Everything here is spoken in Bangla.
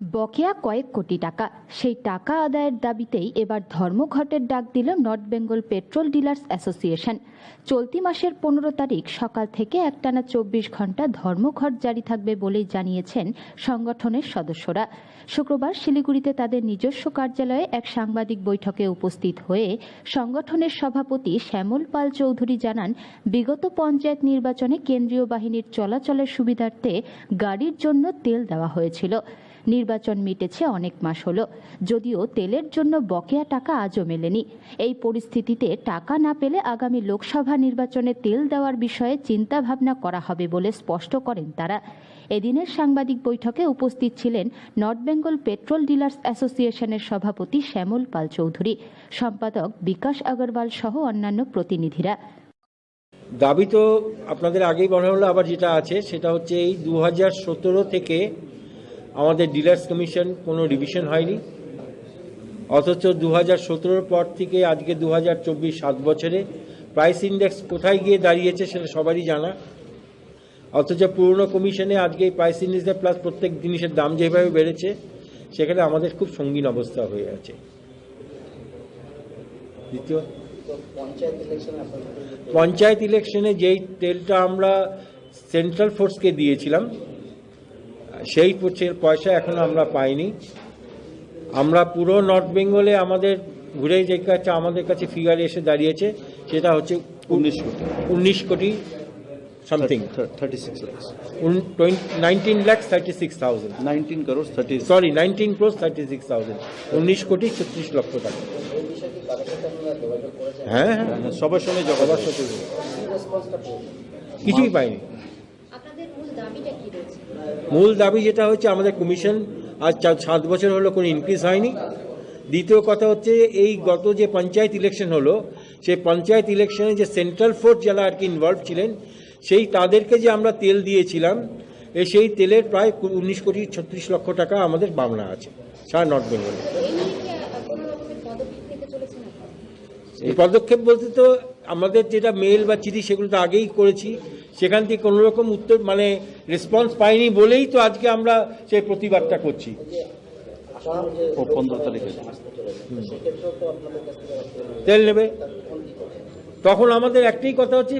বকেয়া কয়েক কোটি টাকা। সেই টাকা আদায়ের দাবিতেই এবার ধর্মঘটের ডাক দিল North Bengal petrol dealers association. চলতি মাসের পনেরো তারিখ সকাল থেকে একটানা চব্বিশ ঘণ্টা ধর্মঘট জারি থাকবে বলেই জানিয়েছেন সংগঠনের সদস্যরা। শুক্রবার শিলিগুড়িতে তাদের নিজস্ব কার্যালয়ে এক সাংবাদিক বৈঠকে উপস্থিত হয়ে সংগঠনের সভাপতি শ্যামল পাল চৌধুরী জানান, বিগত পঞ্চায়েত নির্বাচনে কেন্দ্রীয় বাহিনীর চলাচলের সুবিধার্থে গাড়ির জন্য তেল দেওয়া হয়েছিল। নির্বাচন মিটেছে অনেক মাস হলো। যদিও তেলের জন্য বকেয়া টাকা আজও মেলেনি। এই পরিস্থিতিতে টাকা না পেলে আগামী লোকসভা নির্বাচনে তেল দেওয়ার বিষয়ে চিন্তা ভাবনা করা হবে বলে স্পষ্ট করেন তারা। এদিনের সাংবাদিক বৈঠকে উপস্থিত ছিলেন নর্থ বেঙ্গল পেট্রোল ডিলার্স অ্যাসোসিয়েশনের সভাপতি শ্যামল পাল চৌধুরী, সম্পাদক বিকাশ আগরওয়াল সহ অন্যান্য প্রতিনিধিরা। দাবি তো আপনাদের আগেই বলা হলো, আবার যেটা আছে সেটা হচ্ছে এই দু হাজার সতেরো থেকে আমাদের ডিলার্স কমিশন কোনো রিভিশন হয়নি। অথচ দু হাজার পর থেকে আজকে দু হাজার চব্বিশ সাত বছরে প্রাইস ইন্ডেক্স কোথায় গিয়ে দাঁড়িয়েছে সেটা সবারই জানা। অথচ পুরনো কমিশনে আজকে এই প্রাইস ইন্ডেক্সে প্লাস প্রত্যেক জিনিসের দাম যেভাবে বেড়েছে সেখানে আমাদের খুব সঙ্গীন অবস্থা হয়ে আছে। দ্বিতীয়? পঞ্চায়েত ইলেকশনে যেই তেলটা আমরা সেন্ট্রাল ফোর্সকে দিয়েছিলাম সেই পয়সা- পয়সা এখনও আমরা পাইনি। আমরা পুরো নর্থ বেঙ্গলে আমাদের ঘুরে যে কাছে আমাদের কাছে ফিগার এসে দাঁড়িয়েছে সেটা হচ্ছে উনিশ কোটি। উনিশ কোটি something thirty six lakhs nineteen lakhs thirty six thousand nineteen thirty sorry nineteen crores thirty six thousand উনিশ কোটি ছত্রিশ লক্ষ টাকা। হ্যাঁ হ্যাঁ। সবার সঙ্গে সবার জগবার সাথে। কিছুই পাইনি আপনাদের মূল দাবিটা কি রয়েছে মূল দাবি যেটা হচ্ছে আমাদের কমিশন আজ সাত বছর হলো কোনো ইনক্রিজ হয়নি। দ্বিতীয় কথা হচ্ছে এই গত যে পঞ্চায়েত ইলেকশন হলো সেই পঞ্চায়েত ইলেকশনে যে সেন্ট্রাল ফোর্স যারা আর কি ইনভলভ ছিলেন সেই তাদেরকে যে আমরা তেল দিয়েছিলাম এ সেই তেলের প্রায় উনিশ কোটি ছত্রিশ লক্ষ টাকা আমাদের পাওনা আছে সারা নর্থ বেঙ্গলে এই পদক্ষেপ বলতে তো আমাদের যেটা মেল বা চিঠি সেগুলো তো আগেই করেছি। সেখান থেকে কোনো রকম উত্তর মানে রেসপন্স পাইনি বলেই তো আজকে আমরা সেই প্রতিবাদটা করছি। ও পনেরো তারিখে। তেল নেবে। তখন আমাদের একটাই কথা হচ্ছে